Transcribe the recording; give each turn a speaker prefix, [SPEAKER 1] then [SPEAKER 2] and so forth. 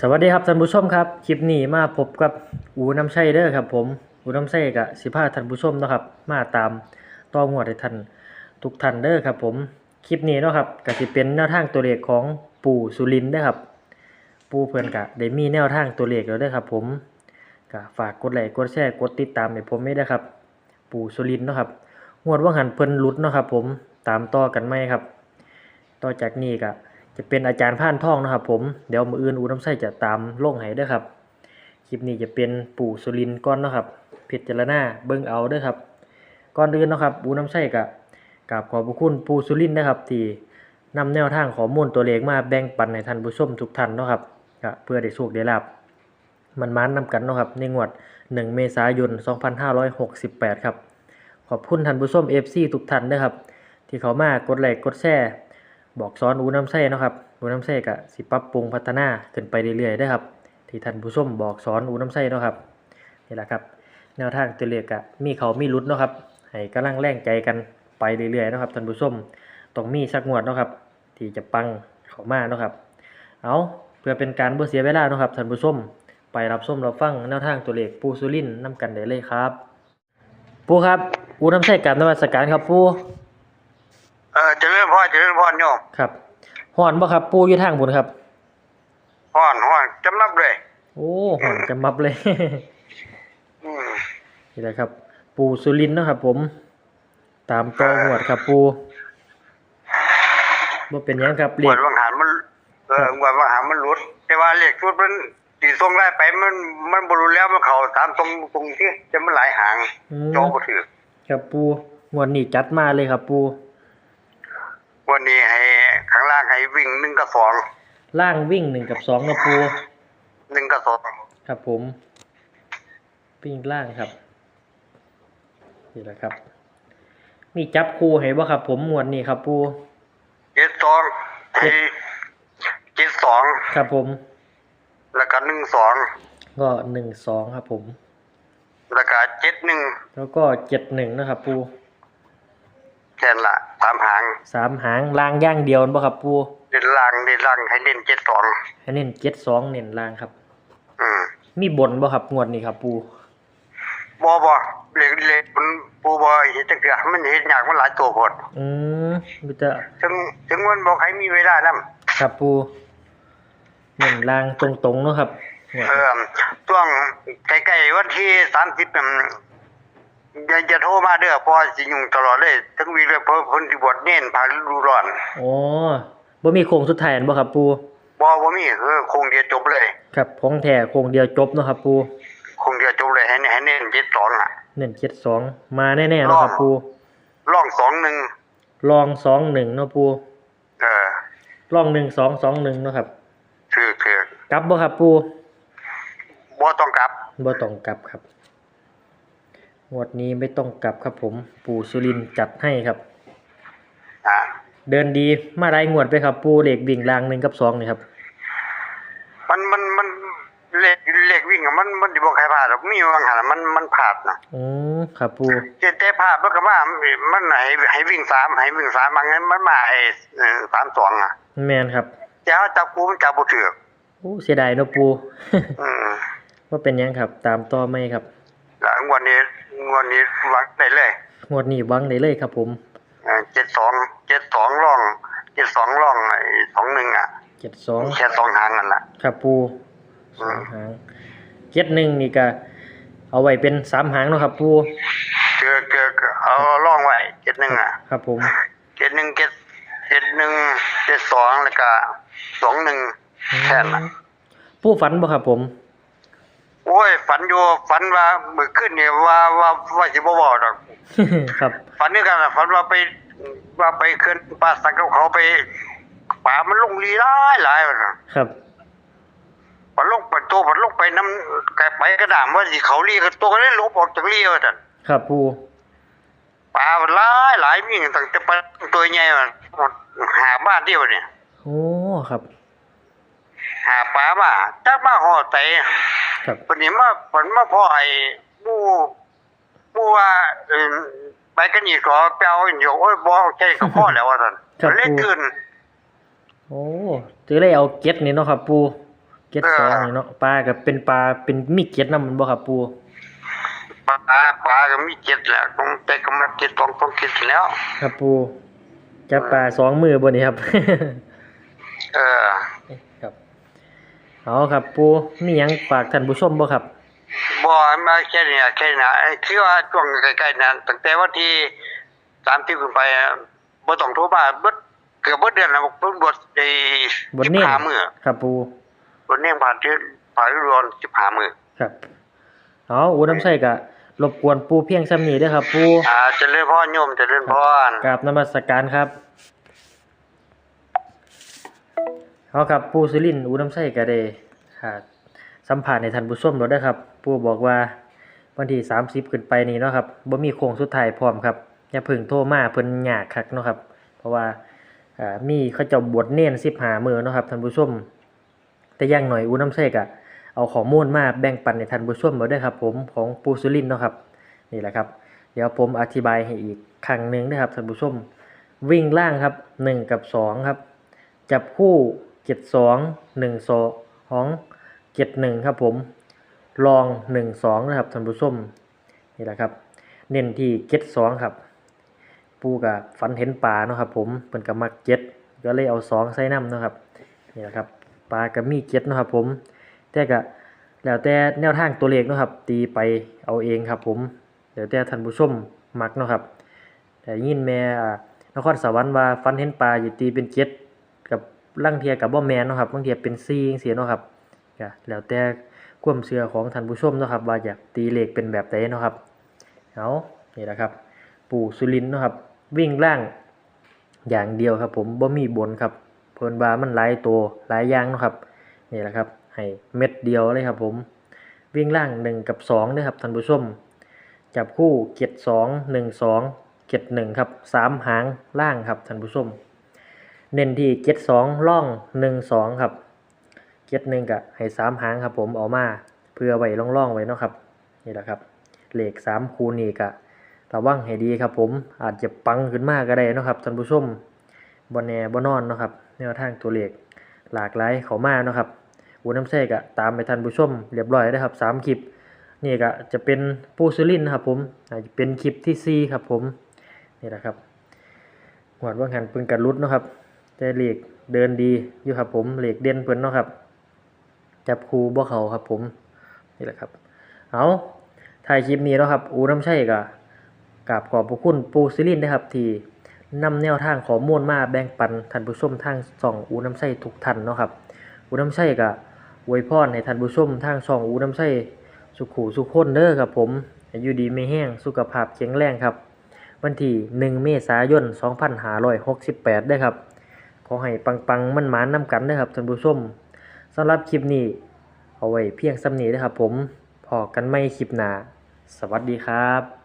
[SPEAKER 1] สวัสดีครับท่านผู้ชมครับคลิปนี้มาพบกับอูน้ำชัยเด้อครับ ผมอูน้ำชัยกับสิพาท่านผู้ชมนะครับ มาตามต่องวดให้ท่านทุกท่านเด้อครับ ผมคลิปนี้นะครับก็สิเป็นแนวทางตัวเลขของปู่สุรินทร์เด้อครับ ปู่เพิ่อนก็ได้มีแนวทางตัวเลขแล้วเด้อครับ ผมก็ฝากกดไลค์กดแชร์กดติดตามให้ผมด้วยนะครับ ปู่สุรินทร์นะครับงวดว่าหันเพิ่นลุดนะครับ ผมตามต่อกันไหมครับ ต่อจากนี้ก็ จะเป็นอาจารย์ผ่านท่องนะครับ ผมเดี๋ยวมืออื่นอูน้ำใสจะตามลงให้ด้อครับคลิปนี้จะเป็นปู่สุรินก้อนนะครับพิจารณาเบิ่งเอาด้อครับก่อนอื่นนะครับอูน้ำใสกับกราบขอบพระคุณปู่สุรินนะครับ ที่นำแนวทางข้อมูลตัวเลขมาแบ่งปันให้ท่านผู้ชมทุกท่านนะครับเพื่อได้โชคได้ลาบมันมานนำกันนะครับในงวด 1 เมษายน 2568 ครับ ขอบคุณท่านผู้ชม FC ทุกท่านนะครับ ที่เขามากดไลค์กดแชร์ บอกสอนอูน้ำไส้นะครับอูน้ำไส้ก็สิปรับปรุงพัฒนาขึ้นไปเรื่อยๆได้ครับ ที่ท่านผู้ชมบอกสอนอูน้ำไส้นะครับนี่แหละครับแนวทางตัวเลขก็มีเขามีรุดนะครับให้กำลังแรงใจกันไปเรื่อยๆนะครับท่านผู้ชมต้องมีสักงวดนะครับ ที่จะปังเขามาเนะครับ เอาเพื่อเป็นการบ่เสียเวลานะครับท่านผู้ชมไปรับชมรับฟังแนวทางตัวเลขปูสุรินทร์นํกันได้เลยครับ ปูครับอูน้ำไส้กับนวัตการครับปู
[SPEAKER 2] เออเจริญพ่อเจริญพ่อโยม
[SPEAKER 1] ครับฮ้อนบ่ครับ ปูอยู่ทางบนครับ
[SPEAKER 2] พ่อนพ่อนจำนับเลย
[SPEAKER 1] โอ้หอนจะมับเลย
[SPEAKER 2] อืม
[SPEAKER 1] นี่แหละครับ ปูสุรินทร์เนาะครับ ผม ตามต่อหวดครับปูบ่เป็นหยังครับ
[SPEAKER 2] ห
[SPEAKER 1] เรี
[SPEAKER 2] วย
[SPEAKER 1] ก
[SPEAKER 2] ดวังหันมันเออหวดวังหันมันหลุด แต่ว่าเลขชุดมันตีทรงได้ไปมันมันบรุแล้วมันเข้าตามตรงตรงที่จะมันหลายหาง
[SPEAKER 1] อืม
[SPEAKER 2] โจก็ถือ
[SPEAKER 1] ครับปูงวดนี้จัดมาเลยครับปู
[SPEAKER 2] วันนี้ให้ข้างล่างให้วิ่งหนึ่งกับสอง
[SPEAKER 1] ล่างวิ่งหนึ่งกับสองนะปู
[SPEAKER 2] หนึ่งกับสอง
[SPEAKER 1] ครับผมวิ่งล่างครับนี่แหละครับ มีจับคู่ให้บ่ครับ ผมงวดนี้ครับ ปู
[SPEAKER 2] เจ็ดสองให้เจ็ดสอง
[SPEAKER 1] ครับผม
[SPEAKER 2] แล้วก็หนึ่งสอง
[SPEAKER 1] ก็หนึ่งสองครับ ผม
[SPEAKER 2] แล้วก็เจ็ดหนึ่ง
[SPEAKER 1] แล้วก็เจ็ดหนึ่งนะครับ ปู
[SPEAKER 2] แค่นั้นละ สามหาง
[SPEAKER 1] สามหางล่างย่างเดียวบ่ครับปู
[SPEAKER 2] เด่นล่างเด่นล่างให้เด่นเจ็ดสอง
[SPEAKER 1] ให้เน้นเจ็ดสองเน้นล่างครับ
[SPEAKER 2] อืม
[SPEAKER 1] มีบนบ่ครับงวดนี้ครับปู
[SPEAKER 2] บอบอเล็กเล็กมันปูบอเห็นจักเกือมันเห็นอยากมันหลายตัวพด
[SPEAKER 1] อืมมีแต่
[SPEAKER 2] ถึงถึงมันบอกให้มีเวลานํ
[SPEAKER 1] ครับปูเน้นล่างตรงๆเนาะครับงวด
[SPEAKER 2] เออช่วงใกล้ๆวันที่สามสิบ อย่าจะโทรมาเด้อเพอสิยุ่งตลอดเลยถึงวีเลยเพราะคนที่บวชเน้นผ่านฤดูร้อน
[SPEAKER 1] โอ้บ่มีโค้งสุดท้ายอันบ่ครับปู
[SPEAKER 2] บอบ่มีเออคงเดียวจบเลย
[SPEAKER 1] ครับของแท้โค้งเดียวจบเนาะครับปู
[SPEAKER 2] คงเดียวจบเลยให้ให้เน้นเจ็ดสองอะ
[SPEAKER 1] เน้นเจ็ดสองมาแน่ๆเนาะครับปู
[SPEAKER 2] ร่องสองหนึ่ง
[SPEAKER 1] ลองสองหนึ่งเนาะปู
[SPEAKER 2] เออ
[SPEAKER 1] ลองหนึ่งสองสองหนึ่งเนาะครับ
[SPEAKER 2] คือคือก
[SPEAKER 1] ลับบ่ครับปู
[SPEAKER 2] บ่ต้องกลับ
[SPEAKER 1] บ่ต้องกลับครับ งวดนี้ไม่ต้องกลับครับผม ปู่สุรินทร์จัดให้ครับ
[SPEAKER 2] อ่า
[SPEAKER 1] เดินดีมาได้งวดไปครับ ปูเหล็กวิ่งรางหนึ่งกับสองนี่ครับ
[SPEAKER 2] มันมันมันเลขเลขวิ่งอะมันมันสิบ่ใครพลาดหรอกมีบางหันอะมันมันพลาดนะ
[SPEAKER 1] อืมครับปู
[SPEAKER 2] เจเต้ภาพมันก็ว่ามันไหนให้วิ่งสามให้วิ่งสามบางงั้นมันมาไอ้เอ่อสามสองอะ
[SPEAKER 1] แมนครับ
[SPEAKER 2] เจ้าจับกูมันจับบ่ถือก
[SPEAKER 1] โอ้เสียดายเนาะปู
[SPEAKER 2] อืม
[SPEAKER 1] ว่าเป็นหยังครับ ตามต่อไหมครับ
[SPEAKER 2] แล้วงวันนี้งวันนี้วางได้เลย
[SPEAKER 1] งวดนี้หวังได้เลยครับ ผม
[SPEAKER 2] เจ็ดสองเจ็ดสองร่องเจ็ดสองร่องไอ้สองหนึ่งอะ
[SPEAKER 1] เจ็ดสอง
[SPEAKER 2] แค่สองหางนั่นแหละ
[SPEAKER 1] ครับปู
[SPEAKER 2] อื
[SPEAKER 1] สอ
[SPEAKER 2] ม
[SPEAKER 1] งหางเจ็ดหนึ่งนี่ก็เอาไว้เป็นสามหางเนาะครับปู
[SPEAKER 2] เกือเกือเอาร่องไว้เจ็ดหนึ่งอะ
[SPEAKER 1] ครับผม
[SPEAKER 2] เจ็ดหนึ่งเจ็ดเจ็ดหนึ่งเจ็ดสองแล้วก็สองหนึ่งแค่นั้นล่ะ
[SPEAKER 1] ปูฝันบ่ครับผม
[SPEAKER 2] โอ้ย ฝันอยู่ฝันว่ามือขึ้นเนี่ยว่าว่าว่าสิบ่บอกดอก
[SPEAKER 1] ครับ
[SPEAKER 2] ฝันนี่กันน่ะฝันว่าไปว่าไปขึ้นป่าสักกับเขาไปป่ามันลงลีหลายหลายว่าน่ะ
[SPEAKER 1] ครับ
[SPEAKER 2] ฝันลงไปตัวฝันลงไปน้ำไก่ไปกระดามว่าสิเขาลีก็ตัวก็ได้ลบออกจากลีว่าซั่น
[SPEAKER 1] ครับปู
[SPEAKER 2] ป่ามันหลายหลายมีตั้งแต่ปลาตัวใหญ่มันหาบ้านเดียวเนี่ย
[SPEAKER 1] โอ้ครับ
[SPEAKER 2] หาปลามาจักมาห่อไต
[SPEAKER 1] ครับ
[SPEAKER 2] วันนี้มาฝนมาพ่อไอ้ผู้ผู้ว่าเออไปกันอีกก็ไปเอาอีกโอ้ยบ่ใช่ก็พ่อแล้วว่าซั่น
[SPEAKER 1] ครับ
[SPEAKER 2] เล่น
[SPEAKER 1] ปู่
[SPEAKER 2] ขึ้น
[SPEAKER 1] โอ้ถือเลยเอาเก็ตนี่เนาะครับ ปูเก็ดสองนี่เนาะปลาก็เป็นปลาเป็นมีเก็ดนำมันบ่ครับปู
[SPEAKER 2] ปลาปลาก็มีเจ็ดแหละต้องแต่ก็มาเจ็ดต้องต้องเจ็ดแล้ว
[SPEAKER 1] ครับปูจับปลาสองมือบ่นี่ครับ
[SPEAKER 2] เออ
[SPEAKER 1] ครับ เอาครับปูมีหยังฝากท่านผู้ชมบ่ครับ
[SPEAKER 2] บ่มาแค่เนี้แค่นี้ไอ้คือว่าช่วงใกล้ๆนั้นตั้งแต่วันที่สามที่ขึ้นไปอะบ่ต้องโทรมาเบิดเกือบเบิดเดือนแล้วเพิ่นบวชไอ้
[SPEAKER 1] บทเน้น
[SPEAKER 2] 15มื้อ
[SPEAKER 1] ครับปู
[SPEAKER 2] บวชเน้นผ่านเดือนผ่านฤดูร้อน15มื้อ
[SPEAKER 1] ครับเอาอูน้ำใส่ก็รบกวนปูเพียงซ้ำนี้เด้อครับปู
[SPEAKER 2] อ่าเจริญพรโยมเจริญพร
[SPEAKER 1] กราบนมัสการครับ เอาครับปูสุรินอูน้ำใส่ก็ได้อ่าสัมภาษณ์ในท่านผู้มแล้วเด้ครับ ปูบอกว่าวันที่30ขึ้นไปนี่เนาะครับบ่มีโค้งสุดท้ายพร้อมครับอย่าเพึ่งโทรมาเพิ่นยากคักเนาะครับ เพราะว่ามีเขาจ้าบวชเน้น15มื้อเนาะครับท่านผู้มแต่ย่างหน่อยอูน้ำใส่ก็เอาข้อมูลมาแบ่งปันในท่านผู้มเอาเด้ครับ ผมของปูสุรินเนาะครับนี่แหละครับ เดี๋ยวผมอธิบายให้อีกครั้งหนึ่งนะครับท่านผู้มวิ่งล่างครับหนึ่งกับสองครับ จับคู่ เจ็ดสองหนึ่งสองเจ็ดหนึ่งครับผมลองหนึ่งสองนะครับท่านผู้ชมนี่แหละครับ เน้นที่เจ็ดสองครับ ปูกับฝันเห็นปลาเนาะครับผมเป็นกับมักเจ็ดก็เลยเอาสองใส่น้ำเนาะครับนี่แหละครับปลากับมีเจ็ดเนาะครับผมแต่ก็แล้วแต่แนวทางตัวเลขเนาะครับ ตีไปเอาเองครับผมเดี๋ยวแต่ท่านผู้ชมมักเนาะครับ แต่ยินแม่นครสวรรค์ว่าฟันเห็นปลาอยู่ตีเป็นเจ็ดกับ ลังเทียกับบ่แมนเนาะครับบางเทียเป็นซีจังซี่เนาะครับก็แล้วแต่ความเชื่อของท่านผู้ชมเนาะครับว่าอยากตีเลขเป็นแบบใดเนาะครับเอานี่แหละครับ ปู่สุรินเนาะครับ วิ่งล่างอย่างเดียวครับ ผมบ่มีบนครับเพิ่นว่ามันหลายตัวหลายอย่างเนาะครับนี่แหละครับให้เม็ดเดียวเลยครับ ผมวิ่งล่างหนึ่งกับสองเด้อครับท่านผู้ชม จับคู่เจ็ดสองหนึ่งสองเจ็ดหนึ่งครับสามหางล่างครับท่านผู้ชม เน้นที่เจ็ดสองล่องหนึ่งสองครับเจ็ดหนึ่งกับให้สามหางครับผมเอามาเพื่อไว้ล่องๆไว้เนาะครับนี่แหละครับเหลขสามคูนี่กะระวังให้ดีครับผมอาจจะปังขึ้นมากก็ได้นะครับท่านผู้ชมบนแนบนอนนะครับแนวทางตัวเหลขหลากหลายเขามาเนะครับอูน้ำเสกอะตามไปท่านผู้ชมเรียบร้อยแล้ครับสามคลิปนี่ก็จะเป็นปูซิลินนะครับผมอาจจะเป็นคลิปที่4ครับผมนี่แหละครับหวดว่างหันเพิ่นกัดรุดนะครับ แต่เหล็กเดินดีอยู่ครับผมเหล็กเด่นเพิ่นเนาะครับ จับคูบ่เขาครับผมนี่แหละครับ เอาถ่ายคลิปนี้เนาะครับอูน้ำใช่ก็กราบขอบพระคุณปูซิลินนะครับที่นำแนวทางข้อมูลมาแบ่งปันท่านผู้ชมทางช่องอูน้ำใช่ทุกท่านเนาะครับอูน้ำใช่ก็อวยพรให้ท่านผู้ชมทางช่องอูน้ำใช่สุขูสุขคนเด้อครับผมอายุดีไม่แห้งสุขภาพแข็งแรงครับ วันที่ 1 เมษายน 2568ได้ครับ อให้ปังๆมันหมานๆนำกันเด้ครับท่านผู้ชมสำหรับคลิปนี้ เอาไว้เพียงสำนีเด้อครับผมพอกันไม่คลิปหน้าสวัสดีครับ